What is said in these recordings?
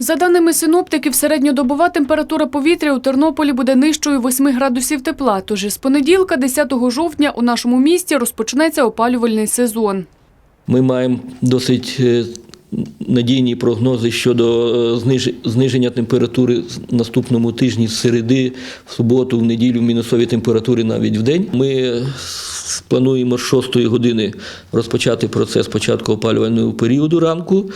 За даними синоптиків, середньодобова температура повітря у Тернополі буде нижчою 8 градусів тепла. Тож із понеділка, 10 жовтня, у нашому місті розпочнеться опалювальний сезон. Ми маємо досить е, надійні прогнози щодо е, зниження температури наступному тижні з середи, в суботу, в неділю мінусові температури навіть в день. Ми плануємо з 6 години розпочати процес початку опалювального періоду ранку,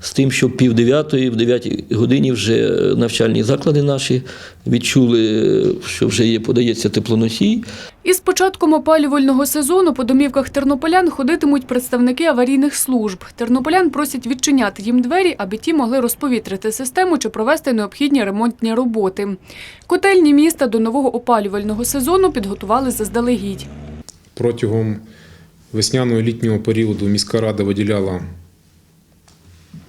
з тим, щоб пів дев'ятої, в 9 годині вже навчальні заклади наші відчули, е, що вже є, подається теплоносій. Із початком опалювального сезону по домівках тернополян ходитимуть представники аварійних служб. Тернополян просять відчиняти їм двері, аби ті могли розповітрити систему чи провести необхідні ремонтні роботи. Котельні міста до нового опалювального сезону підготували заздалегідь. Протягом весняного і літнього періоду міська рада виділяла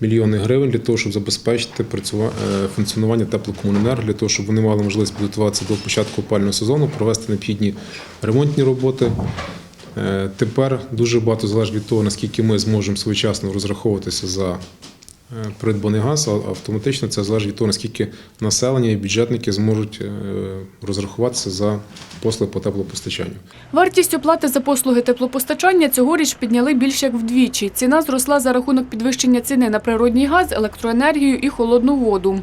мільйони гривень для того, щоб забезпечити е, функціонування теплокомуненерго, для того, щоб вони мали можливість підготуватися до початку опального сезону, провести необхідні ремонтні роботи. Е, Тепер дуже багато залежить від того, наскільки ми зможемо своєчасно розраховуватися за придбаний газ, автоматично це залежить від того, наскільки населення і бюджетники зможуть е, розрахуватися за послуги по теплопостачанню. Вартість оплати за послуги теплопостачання цьогоріч підняли більш як вдвічі. Ціна зросла за рахунок підвищення ціни на природній газ, електроенергію і холодну воду.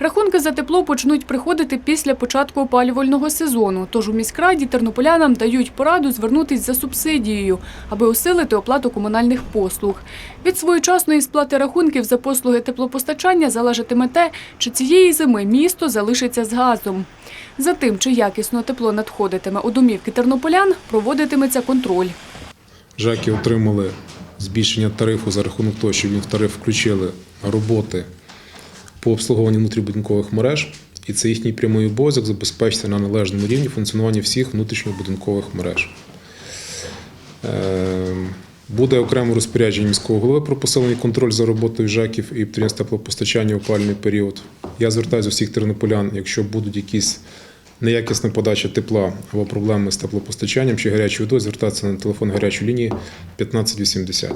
Рахунки за тепло почнуть приходити після початку опалювального сезону. Тож у міськраді тернополянам дають пораду звернутись за субсидією, аби усилити оплату комунальних послуг. Від своєчасної сплати рахунків за послуги теплопостачання залежатиме те, чи цієї зими місто залишиться з газом. За тим, чи якісно тепло надходитиме у домівки тернополян, проводитиметься контроль. ЖЕКи отримали збільшення тарифу за рахунок того, що їм в тариф включили роботи по обслуговуванню внутрібудинкових мереж, і це їхній прямий обов'язок забезпечити на належному рівні функціонування всіх внутрішньобудинкових мереж. Буде окремо розпорядження міського голови про посилений контроль за роботою ЖЕКів і підприємств теплопостачання у пальний період. Я звертаюся до всіх тернополян, якщо будуть якісь неякісна подача тепла або проблеми з теплопостачанням чи гарячою водою, звертатися на телефон гарячої лінії 1580.